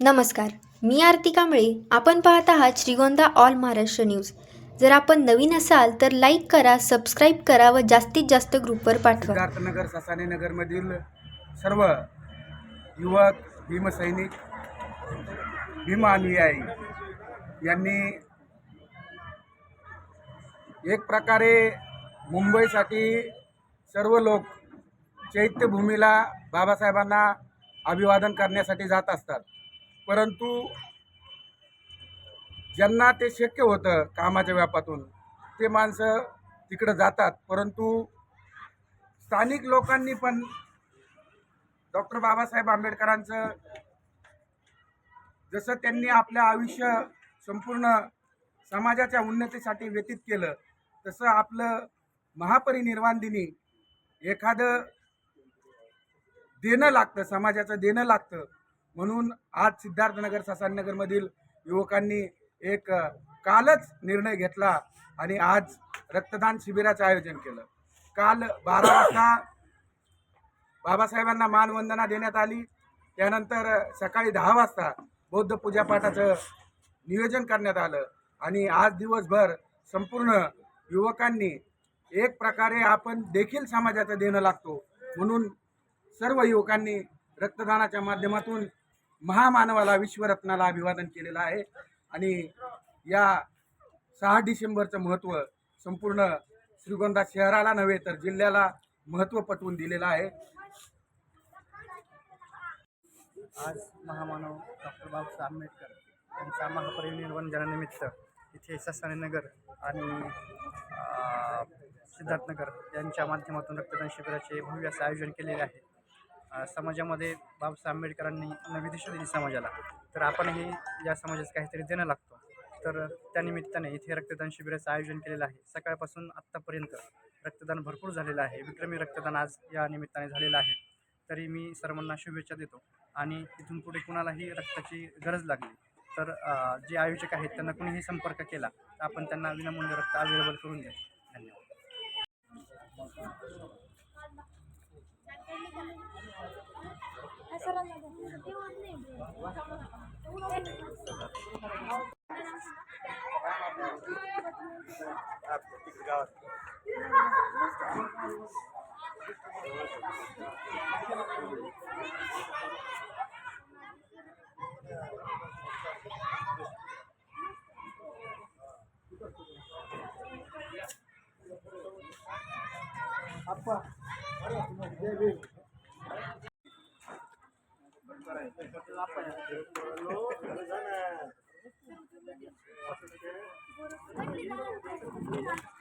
नमस्कार मी आरती कांबळे आपण पाहत आहात श्रीगोंदा ऑल महाराष्ट्र न्यूज. जर आपण नवीन असाल तर लाईक करा सबस्क्राईब करा व जास्तीत जास्त ग्रुपवर पाठवा. सिद्धार्थनगर ससाने नगरमधील सर्व युवक भीमसैनिक भीम अनुयायी यांनी एक प्रकारे मुंबईसाठी सर्व लोक चैत्यभूमीला बाबासाहेबांना अभिवादन करण्यासाठी जात असतात. परंतु ज्यांना ते शक्य होतं कामाच्या व्यापातून ते माणसं तिकडं जातात. परंतु स्थानिक लोकांनी पण डॉक्टर बाबासाहेब आंबेडकरांचं जसं त्यांनी आपलं आयुष्य संपूर्ण समाजाच्या उन्नतीसाठी व्यतीत केलं तसं आपलं महापरिनिर्वाण दिनी एखादं देणं लागतं समाजाचं देणं लागतं. म्हणून आज सिद्धार्थनगर ससाननगरमधील युवकांनी एक कालच निर्णय घेतला आणि आज रक्तदान शिबिराचं आयोजन केलं. काल बारा वाजता बाबासाहेबांना मानवंदना देण्यात आली. त्यानंतर सकाळी दहा वाजता बौद्ध पूजापाठाचं नियोजन करण्यात आलं आणि आज दिवसभर संपूर्ण युवकांनी एक प्रकारे आपण देखील समाजाचं देणं लागतो म्हणून सर्व युवकांनी रक्तदानाच्या माध्यमातून महामानवाला विश्वरत्नाला अभिवादन केलेलं आहे. आणि या सहा डिसेंबरचं महत्त्व संपूर्ण श्रीगोंदा शहराला नव्हे तर जिल्ह्याला महत्त्व पटवून दिलेलं आहे. आज महामानव डॉक्टर बाबासाहेब आंबेडकर यांच्या महापरिनिर्वाण दिनानिमित्त इथे ससानीनगर आणि सिद्धार्थनगर यांच्या माध्यमातून रक्तदान शिबिराचे भव्य असं आयोजन केलेले आहे. समाजामध्ये बाबासाहेब आंबेडकरांनी नवी दिशा दिली समाजाला. तर आपणही या समाजाचं काहीतरी देणं लागतो. तर त्यानिमित्ताने इथे रक्तदान शिबिराचं आयोजन केलेलं आहे. सकाळपासून आत्तापर्यंत रक्तदान भरपूर झालेलं आहे. विक्रमी रक्तदान आज या निमित्ताने झालेलं आहे. तरी मी सर्वांना शुभेच्छा देतो. आणि इथून पुढे कुणालाही रक्ताची गरज लागली तर जे आयोजक आहेत त्यांना कुणीही संपर्क केला तर आपण त्यांना विनामूल्य रक्त अवेलेबल करून द्या धन्यवाद. apa? Devi. Thank you.